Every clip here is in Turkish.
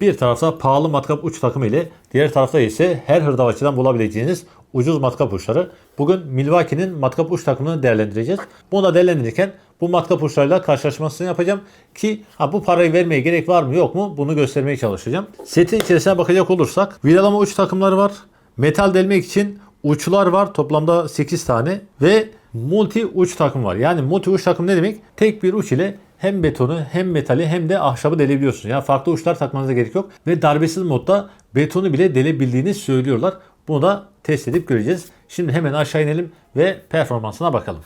Bir tarafta pahalı matkap uç takımı ile diğer tarafta ise her hırdavatçıdan bulabileceğiniz ucuz matkap uçları. Bugün Milwaukee'nin matkap uç takımını değerlendireceğiz. Bunu da değerlendirirken bu matkap uçlarıyla karşılaşmasını yapacağım ki ha, bu parayı vermeye gerek var mı yok mu bunu göstermeye çalışacağım. Setin içerisine bakacak olursak vidalama uç takımları var. Metal delmek için uçlar var toplamda 8 tane ve multi uç takım var. Yani multi uç takım ne demek? Tek bir uç ile hem betonu hem metali hem de ahşabı delebiliyorsunuz. Yani farklı uçlar takmanıza gerek yok. Ve darbesiz modda betonu bile delebildiğini söylüyorlar. Bunu da test edip göreceğiz. Şimdi hemen aşağı inelim ve performansına bakalım.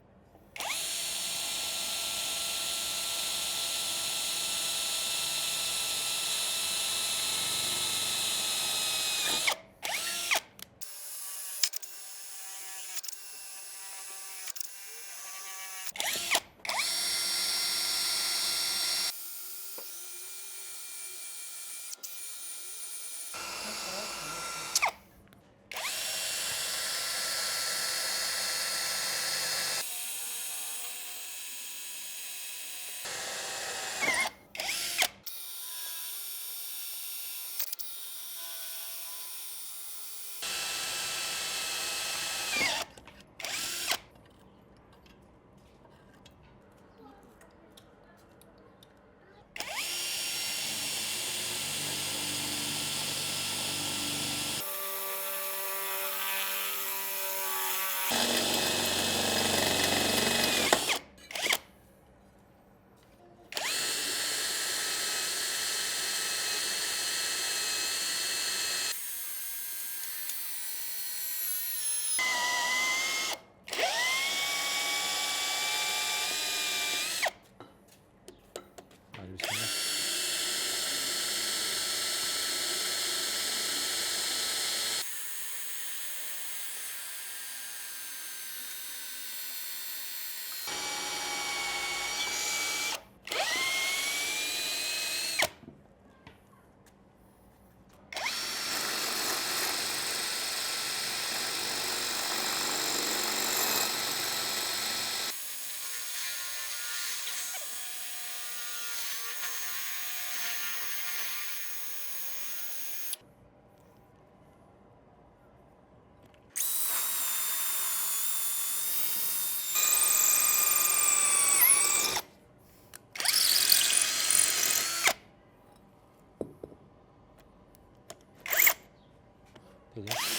对不？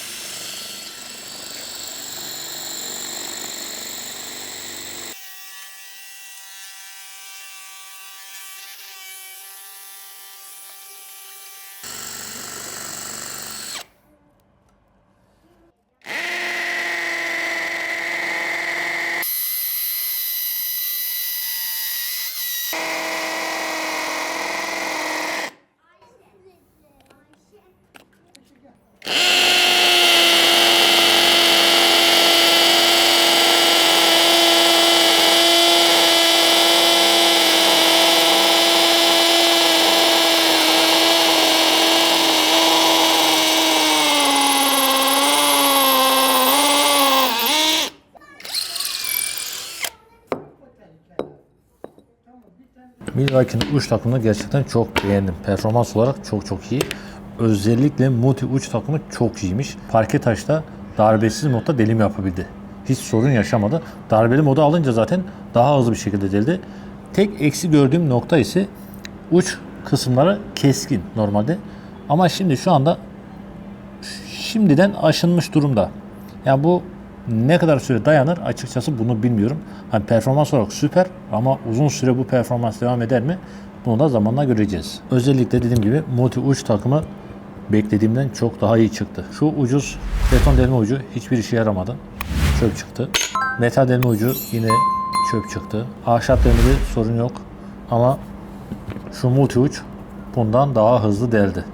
Milwaukee'nin uç takımını gerçekten çok beğendim. Performans olarak çok çok iyi. Özellikle multi uç takımı çok iyiymiş. Parke taşta darbesiz modda delim yapabildi. Hiç sorun yaşamadı. Darbeli modu alınca zaten daha hızlı bir şekilde deldi. Tek eksi gördüğüm nokta ise uç kısımları keskin normalde. Ama şimdi şu anda şimdiden aşınmış durumda. Yani bu ne kadar süre dayanır açıkçası bunu bilmiyorum. Hani performans olarak süper ama uzun süre bu performans devam eder mi? Bunu da zamanla göreceğiz. Özellikle dediğim gibi multi uç takımı beklediğimden çok daha iyi çıktı. Şu ucuz beton delme ucu hiçbir işe yaramadı. Çöp çıktı. Metal delme ucu yine çöp çıktı. Ahşap delmede sorun yok ama şu multi uç bundan daha hızlı deldi.